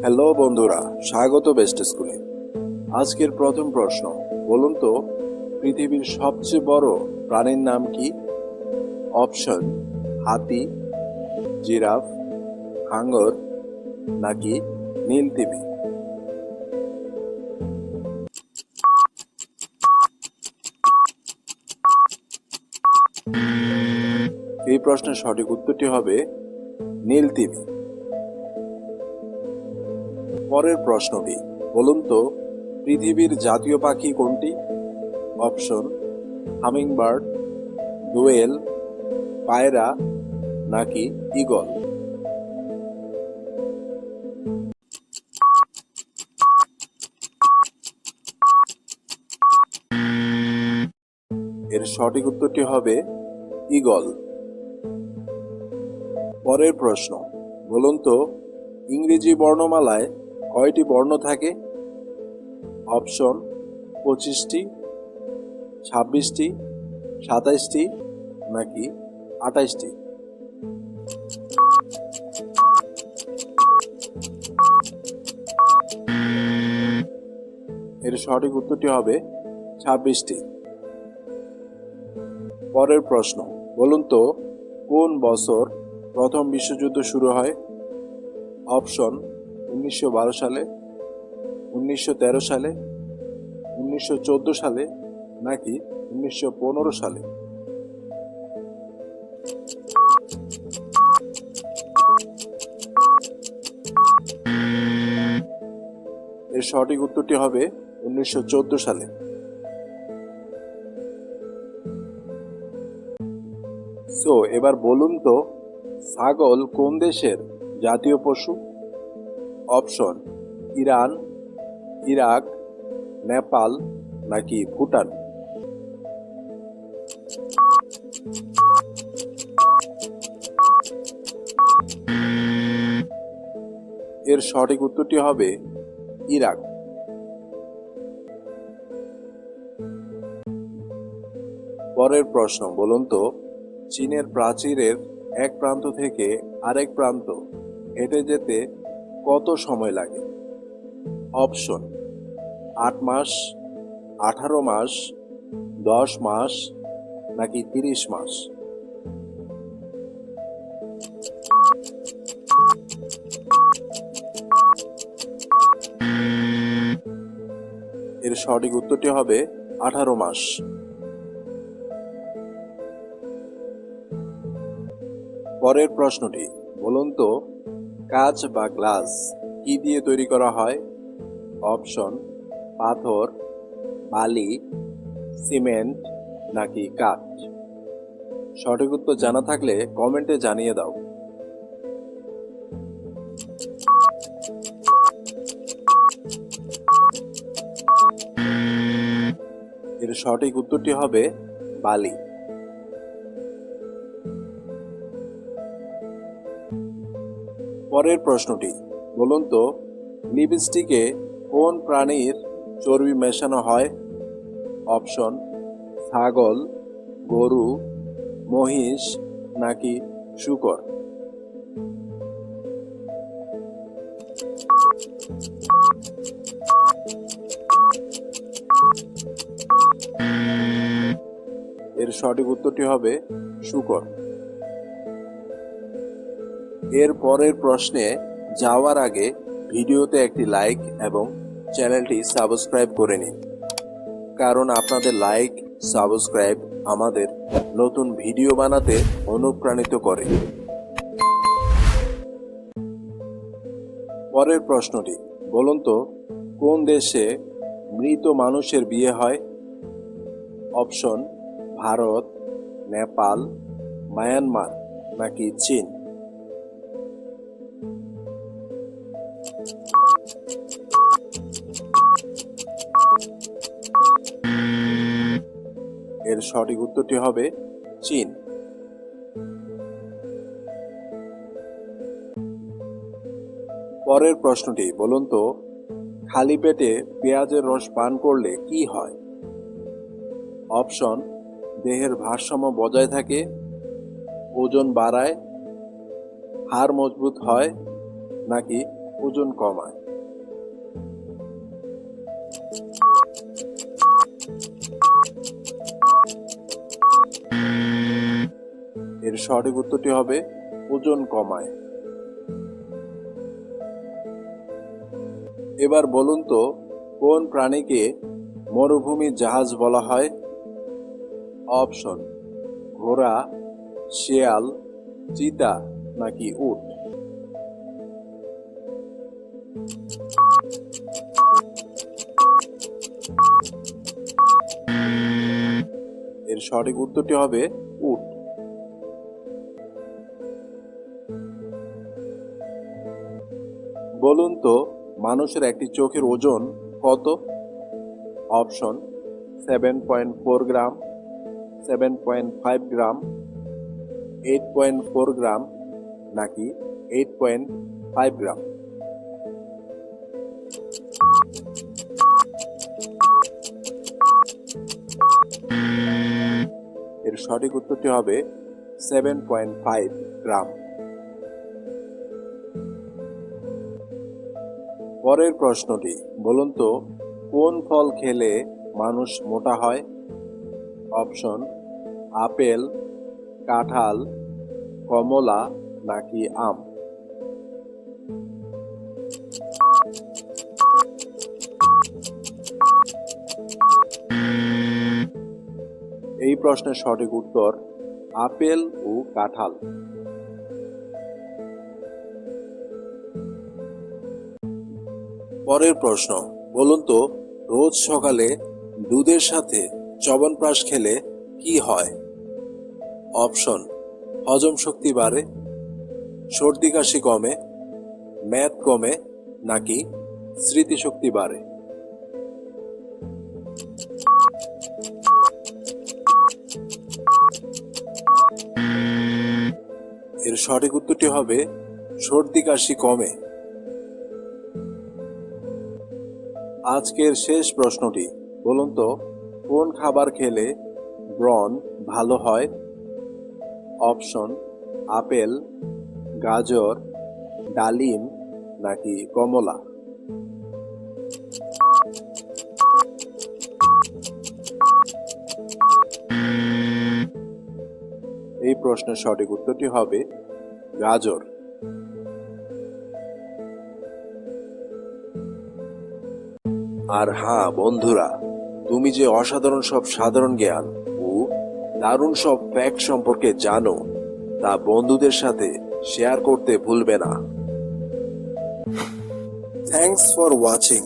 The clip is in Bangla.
হ্যালো বন্ধুরা, স্বাগত বেস্ট স্কুলে। আজকের প্রথম প্রশ্ন, বলুন তো, পৃথিবীর সবচেয়ে বড় প্রাণীর নাম কি? অপশন, হাতি, জিরাফ, হাঙ্গর নাকি নীল নীলতিমি এই প্রশ্নের সঠিক উত্তরটি হবে নীল নীলতিমি পরের প্রশ্নটি, বলুন তো, পৃথিবীর জাতীয় পাখি কোনটি? অপশন, হামিংবার্ড দোয়েল পায়রা, নাকি ইগল এর সঠিক উত্তরটি হবে ইগল পরের প্রশ্ন, বলুন তো, ইংরেজি বর্ণমালায় কয়টি বর্ণ থাকে? অপশন পঁচিশটি, ছাব্বিশটি, সাতাইশটি নাকি আঠাইশটি? এর সঠিক উত্তরটি হবে ছাব্বিশটি। পরের প্রশ্ন, বলুন তো কোন বছর প্রথম বিশ্বযুদ্ধ শুরু হয়? অপশন উনিশশো বারো সালে, উনিশশো তেরো সালে, উনিশশো চোদ্দ সালে নাকি উনিশশো পনেরো সালে? এর সঠিক উত্তরটি হবে উনিশশো চোদ্দ সালে। সো এবার বলুন তো, ছাগল কোন দেশের জাতীয় পশু? অপশন, ইরান, ইরাক, নেপাল নাকি ভুটান? এর সঠিক উত্তরটি হবে ইরাক। পরের প্রশ্ন, বলুন তো, চীনের প্রাচীরের এক প্রান্ত থেকে আরেক প্রান্ত হেঁটে যেতে কত সময় লাগে? অপশন আট মাস, আঠারো মাস, দশ মাস, নাকি তিরিশ মাস? এর সঠিক উত্তরটি হবে আঠারো মাস। পরের প্রশ্নটি, বলুন তো কাঁচ বা গ্লাস কি দিয়ে তৈরি করা হয়? অপশন, পাথর, বালি, সিমেন্ট নাকি কাঠ? সঠিক উত্তর জানা থাকলে কমেন্টে জানিয়ে দাও। এর সঠিক উত্তরটি হবে বালি। পরের প্রশ্নটি, বলুন তো, লিপস্টিকে কোন প্রাণীর চর্বি মেশানো হয়? অপশন, ছাগল, গরু, মহিষ নাকি শুকর? এর সঠিক উত্তরটি হবে শুকর। এর পরের প্রশ্নে যাওয়ার আগে ভিডিওতে একটি লাইক এবং চ্যানেলটি সাবস্ক্রাইব করে নিন। কারণ আপনাদের লাইক, সাবস্ক্রাইব আমাদের নতুন ভিডিও বানাতে অনুপ্রাণিত করে। পরের প্রশ্নটি, বলুন তো, কোন দেশে মৃত মানুষের বিয়ে হয়? অপশন, ভারত, নেপাল, মায়ানমার নাকি চীন? এর সঠিক উত্তরটি হবে চীন। পরের প্রশ্নটি, বলুন তো, খালি পেটে পেঁয়াজের রস পান করলে কি হয়? অপশন, দেহের ভারসাম্য বজায় থাকে, ওজন বাড়ায়, হাড় মজবুত হয়, নাকি ওজন কমায়। এর সঠিক উত্তরটি হবে ওজন কমায়। এবার বলুন তো, কোন প্রাণীকে মরুভূমি জাহাজ বলা হয়? অপশন, ঘোড়া, শিয়াল, চিতা নাকি উট? সঠিক উত্তরটি হবে উট। বলুন তো, মানুষের একটি চোখের ওজন কত? Option seven point four gram seven point five gram eight point four gram, নাকি এইট পয়েন্ট ফাইভ গ্রাম। সঠিক উত্তরটি হবে সেভেন পয়েন্ট ফাইভ গ্রাম। পরের প্রশ্নটি, বলুন তো, কোন ফল খেলে মানুষ মোটা হয়? অপশন, আপেল, কাঁঠাল, কমলা নাকি আম? এই প্রশ্নের সঠিক উত্তর আপেল ও কাঁঠাল। পরের প্রশ্ন, বলুন তো, রোজ সকালে দুধের সাথে চবনপ্রাশ খেলে কি হয়? অপশন, হজম শক্তি বাড়ে, সর্দি কাশি কমে ম্যাথ কমে, নাকি স্মৃতিশক্তি বাড়ে? সঠিক উত্তরটি হবে সর্দি কাশি কমে। আজকের শেষ প্রশ্নটি, বলুন তো, কোন খাবার খেলে ব্রণ ভালো হয়? অপশন, আপেল, গাজর, ডালিম নাকি কমলা? প্রশ্নের সঠিক উত্তরটি হবে গাজর। আর হ্যাঁ বন্ধুরা, তুমি যে অসাধারণ সব সাধারণ জ্ঞান ও দারুণ সব ফ্যাক্ট সম্পর্কে জানো, তা বন্ধুদের সাথে শেয়ার করতে ভুলবে না। Thanks for watching